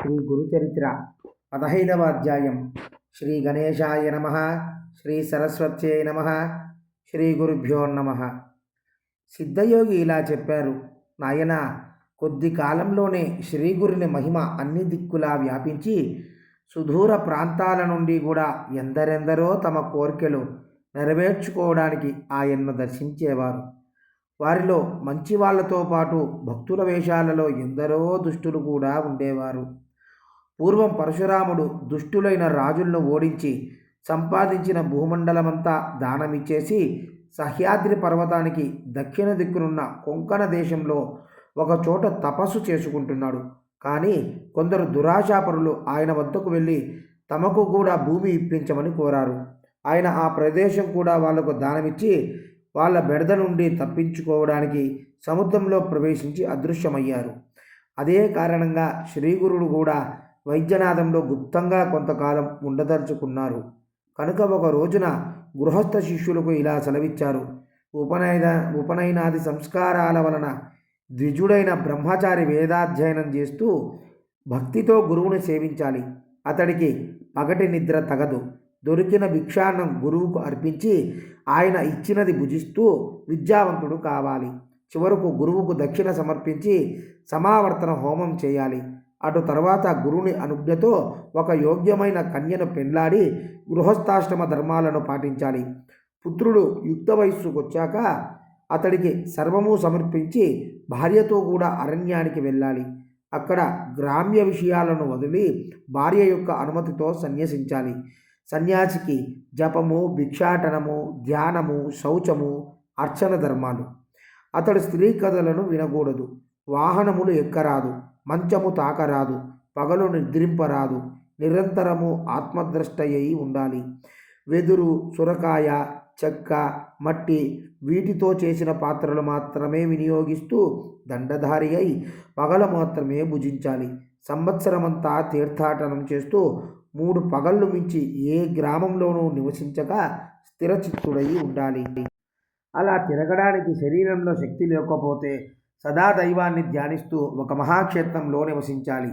శ్రీ గురుచరిత్ర పదహైదవ అధ్యాయం. శ్రీ గణేశాయ నమ శ్రీ సరస్వత్యై నమ శ్రీ గురుభ్యో నమ. సిద్ధయోగి ఇలా చెప్పారు నాయన కొద్ది కాలంలోనే శ్రీగురుని మహిమ అన్ని దిక్కులా వ్యాపించి సుదూర ప్రాంతాల నుండి కూడా ఎందరెందరో తమ కోరికలు నెరవేర్చుకోవడానికి ఆయన్ను దర్శించేవారు. వారిలో మంచి వాళ్ళతో పాటు భక్తుల వేషాలలో ఎందరో దుష్టులు కూడా ఉండేవారు. పూర్వం పరశురాముడు దుష్టులైన రాజులను ఓడించి సంపాదించిన భూమండలమంతా దానమిచ్చేసి సహ్యాద్రి పర్వతానికి దక్షిణ దిక్కునున్న కొంకణ దేశంలో ఒకచోట తపస్సు చేసుకుంటున్నాడు. కానీ కొందరు దురాశాపరులు ఆయన వద్దకు వెళ్ళి తమకు కూడా భూమి ఇప్పించమని కోరారు. ఆయన ఆ ప్రదేశం కూడా వాళ్ళకు దానమిచ్చి వాళ్ళ బెడద నుండి తప్పించుకోవడానికి సముద్రంలో ప్రవేశించి అదృశ్యమయ్యారు. అదే కారణంగా శ్రీగురుడు కూడా వైద్యనాథంలో గుప్తంగా కొంతకాలం ఉండదలుచుకున్నారు. కనుక ఒక రోజున గృహస్థ శిష్యులకు ఇలా సెలవిచ్చారు. ఉపనయన ఉపనయనాది సంస్కారాల వలన ద్విజుడైన బ్రహ్మచారి వేదాధ్యయనం చేస్తూ భక్తితో గురువుని సేవించాలి. అతడికి పగటి నిద్ర తగదు. దొరికిన భిక్షాన్నం గురువుకు అర్పించి ఆయన ఇచ్చినది భుజిస్తూ విద్యావంతుడు కావాలి. చివరకు గురువుకు దక్షిణ సమర్పించి సమావర్తన హోమం చేయాలి. అటు తర్వాత గురువుని అనుజ్ఞతో ఒక యోగ్యమైన కన్యను పెండ్లాడి గృహస్థాశ్రమ ధర్మాలను పాటించాలి. పుత్రుడు యుక్త వయస్సుకొచ్చాక అతడికి సర్వము సమర్పించి భార్యతో కూడా అరణ్యానికి వెళ్ళాలి. అక్కడ గ్రామ్య విషయాలను వదిలి భార్య యొక్క అనుమతితో సన్యసించాలి. సన్యాసికి జపము భిక్షాటనము ధ్యానము శౌచము అర్చన ధర్మాలు. అతడు స్త్రీ కథలను వినకూడదు. వాహనములు ఎక్కరాదు. మంచము తాకరాదు పగలు నిద్రింపరాదు నిరంతరము ఆత్మద్రష్టయ్యి ఉండాలి. వెదురు సురకాయ చెక్క మట్టి వీటితో చేసిన పాత్రలు మాత్రమే వినియోగిస్తూ దండధారి అయి పగలు మాత్రమే భుజించాలి. సంవత్సరమంతా తీర్థాటనం చేస్తూ మూడు పగళ్ళు మించి ఏ గ్రామంలోనూ నివసించక స్థిరచిత్తుడై ఉండాలి. అలా తిరగడానికి శరీరంలో శక్తి లేకపోతే సదా దైవాన్ని ధ్యానిస్తూ ఒక మహాక్షేత్రంలో నివసించాలి.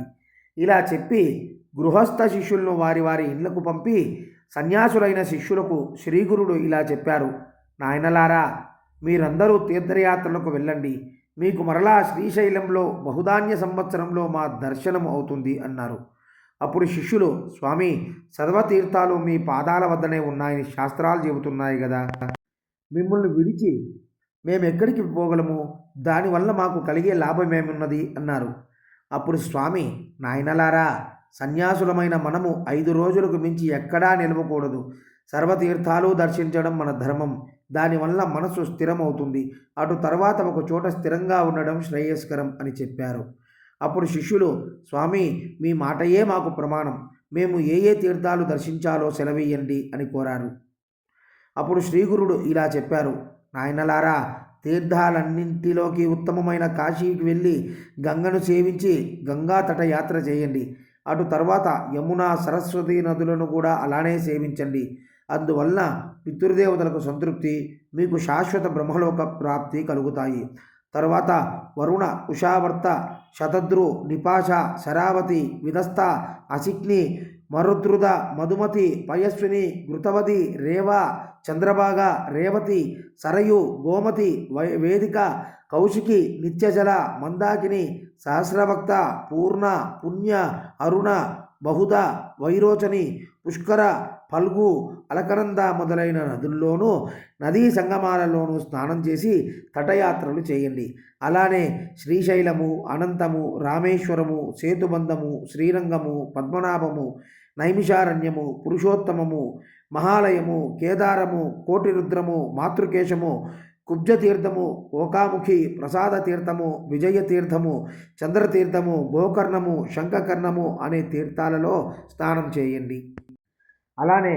ఇలా చెప్పి గృహస్థ శిష్యులను వారి వారి ఇళ్ళకు పంపి సన్యాసులైన శిష్యులకు శ్రీగురుడు ఇలా చెప్పారు. నాయనలారా మీరందరూ తీర్థయాత్రలకు వెళ్ళండి. మీకు మరలా శ్రీశైలంలో బహుధాన్య సంవత్సరంలో మా దర్శనం అవుతుంది అన్నారు. అప్పుడు శిష్యులు స్వామి సర్వతీర్థాలు మీ పాదాల వద్దనే ఉన్నాయని శాస్త్రాలు చెబుతున్నాయి కదా. మిమ్మల్ని విడిచి మేము ఎక్కడికి పోగలము? దానివల్ల మాకు కలిగే లాభమేమున్నది అన్నారు. అప్పుడు స్వామి నాయనలారా సన్యాసులమైన మనము ఐదు రోజులకు మించి ఎక్కడా నిలవకూడదు. సర్వతీర్థాలు దర్శించడం మన ధర్మం. దానివల్ల మనసు స్థిరమవుతుంది. అటు తర్వాత ఒక చోట స్థిరంగా ఉండడం శ్రేయస్కరం అని చెప్పారు. అప్పుడు శిష్యులు స్వామి మీ మాటయే మాకు ప్రమాణం. మేము ఏ ఏ తీర్థాలు దర్శించాలో సెలవేయండి అని కోరారు. అప్పుడు శ్రీగురుడు ఇలా చెప్పారు. నాయనలారా తీర్థాలన్నింటిలోకి ఉత్తమమైన కాశీకి వెళ్ళి గంగను సేవించి గంగా తట యాత్ర చేయండి. అటు తర్వాత యమున సరస్వతి నదులను కూడా అలానే సేవించండి. అందువలన పితృదేవతలకు సంతృప్తి మీకు శాశ్వత బ్రహ్మలోక ప్రాప్తి కలుగుతాయి. తర్వాత వరుణ ఉషావర్త శతద్రు నిపాష శరావతి విదస్త అసిక్ని మరుద్రుద మధుమతి పయస్విని ఘృతవతి రేవ చంద్రభాగ రేవతి సరయు గోమతి వై వేదిక కౌశికి నిత్యజల మందాకిని సహస్రభక్త పూర్ణ పుణ్య అరుణ బహుద వైరోచని పుష్కర పల్గు అలకనంద మొదలైన నదుల్లోనూ నదీ సంగమాలలోనూ స్నానం చేసి తటయాత్రలు చేయండి. అలానే శ్రీశైలము అనంతము రామేశ్వరము సేతుబంధము శ్రీరంగము పద్మనాభము నైమిషారణ్యము పురుషోత్తమము మహాలయము కేదారము కోటిరుద్రము మాతృకేశము కుబ్జతీర్థము ఓకాముఖి ప్రసాద తీర్థము విజయ తీర్థము చంద్రతీర్థము గోకర్ణము శంఖకర్ణము అనే తీర్థాలలో స్నానం చేయండి. అలానే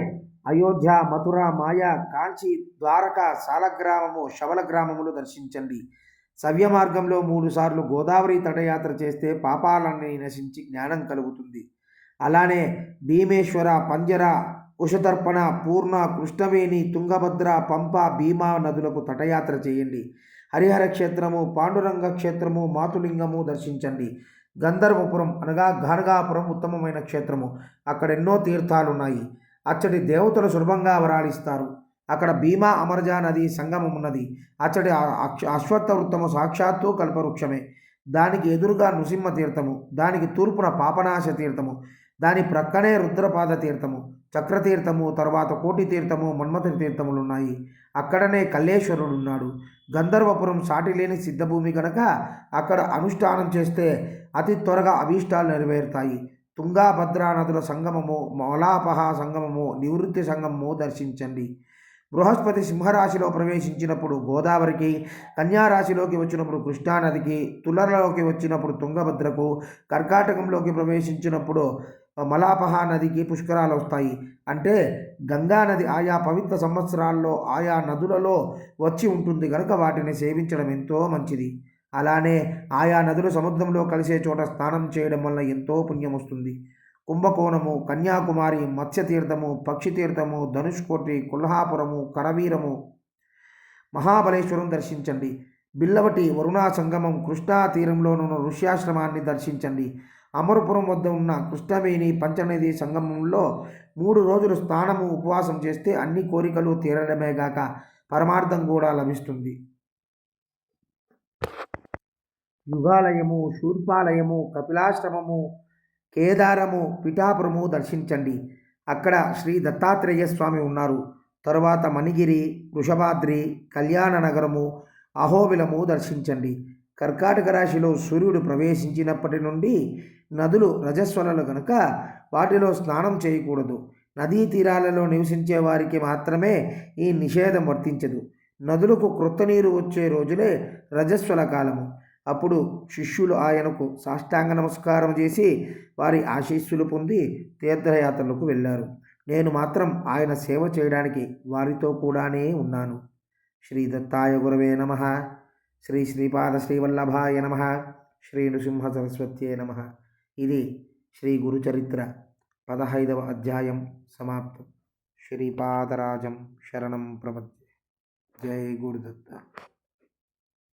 అయోధ్య మథుర మాయ కాంచి ద్వారక సాలగ్రామము శవల గ్రామములు దర్శించండి. సవ్య మార్గంలో మూడుసార్లు గోదావరి తటయాత్ర చేస్తే పాపాలన్నీ నశించి జ్ఞానం కలుగుతుంది. అలానే భీమేశ్వర పంజర కుశతర్పణ పూర్ణ కృష్ణవేణి తుంగభద్ర పంప భీమా నదులకు తటయాత్ర చేయండి. హరిహర క్షేత్రము పాండురంగ క్షేత్రము మాతులింగము దర్శించండి. గంధర్వపురం అనగా ఘనగాపురం ఉత్తమమైన క్షేత్రము. అక్కడ ఎన్నో తీర్థాలు ఉన్నాయి అచ్చటి దేవతలు సులభంగా వరాలిస్తారు అక్కడ భీమా అమరజా నది సంగమం ఉన్నది. అచ్చటి అశ్వత్థ వృత్తము సాక్షాత్తు కల్పవృక్షమే. దానికి ఎదురుగా నృసింహ తీర్థము. దానికి తూర్పున పాపనాశ తీర్థము. దాని ప్రక్కనే రుద్రపాద తీర్థము. చక్రతీర్థము తర్వాత కోటి తీర్థము మన్మథ తీర్థములు ఉన్నాయి అక్కడనే కల్లేశ్వరుడు ఉన్నాడు. గంధర్వపురం సాటి లేని సిద్ధభూమి కనుక అక్కడ అనుష్ఠానం చేస్తే అతి త్వరగా అభీష్టాలు నెరవేరుతాయి. తుంగాభద్రా నదుల సంగమము మలాపహ సంగమము నివృత్తి సంగమము దర్శించండి. బృహస్పతి సింహరాశిలో ప్రవేశించినప్పుడు గోదావరికి కన్యారాశిలోకి వచ్చినప్పుడు కృష్ణానదికి తులరలోకి వచ్చినప్పుడు తుంగభద్రకు కర్కాటకంలోకి ప్రవేశించినప్పుడు మలాపహ నదికి పుష్కరాలు వస్తాయి. అంటే గంగా నది ఆయా పవిత్ర సంవత్సరాల్లో ఆయా నదులలో వచ్చి ఉంటుంది. కనుక వాటిని సేవించడం ఎంతో మంచిది. అలానే ఆయా నదులు సముద్రంలో కలిసే చోట స్నానం చేయడం వల్ల ఎంతో పుణ్యం వస్తుంది. కుంభకోణము కన్యాకుమారి మత్స్యతీర్థము పక్షితీర్థము ధనుష్కోటి కొల్హాపురము కరవీరము. మహాబలేశ్వరం దర్శించండి. బిల్లవటి వరుణా సంగమం కృష్ణా తీరంలోనున్న ఋష్యాశ్రమాన్ని దర్శించండి. అమరపురం వద్ద ఉన్న కృష్ణవేణి పంచనది సంగమంలో మూడు రోజులు స్నానము ఉపవాసం చేస్తే అన్ని కోరికలు తీరడమే గాక పరమార్థం కూడా లభిస్తుంది. యుగాలయము శూర్పాలయము కపిలాశ్రమము కేదారము పిఠాపురము దర్శించండి. అక్కడ శ్రీ దత్తాత్రేయ స్వామి ఉన్నారు. తరువాత మణిగిరి వృషభాద్రి కళ్యాణ నగరము అహోబిలము దర్శించండి. కర్కాటక రాశిలో సూర్యుడు ప్రవేశించినప్పటి నుండి నదులు రజస్వలలు కనుక వాటిలో స్నానం చేయకూడదు. నదీ తీరాలలో నివసించే వారికి మాత్రమే ఈ నిషేధం వర్తించదు. నదులకు క్రొత్త నీరు వచ్చే రోజులే రజస్వల కాలము. అప్పుడు శిష్యులు ఆయనకు సాష్టాంగ నమస్కారం చేసి వారి ఆశీస్సులు పొంది తీర్థయాత్రలకు వెళ్ళారు. నేను మాత్రం ఆయన సేవ చేయడానికి వారితో కూడానే ఉన్నాను. శ్రీ దత్తాయ గురవే నమ. శ్రీ శ్రీపాద శ్రీవల్లభాయ నమ. శ్రీ నృసింహ సరస్వత్యే నమ. ఇది శ్రీ గురుచరిత్ర పదహైదవ అధ్యాయం సమాప్తం. శ్రీపాదరాజం శరణం ప్రపద్యే జై గురుదత్త.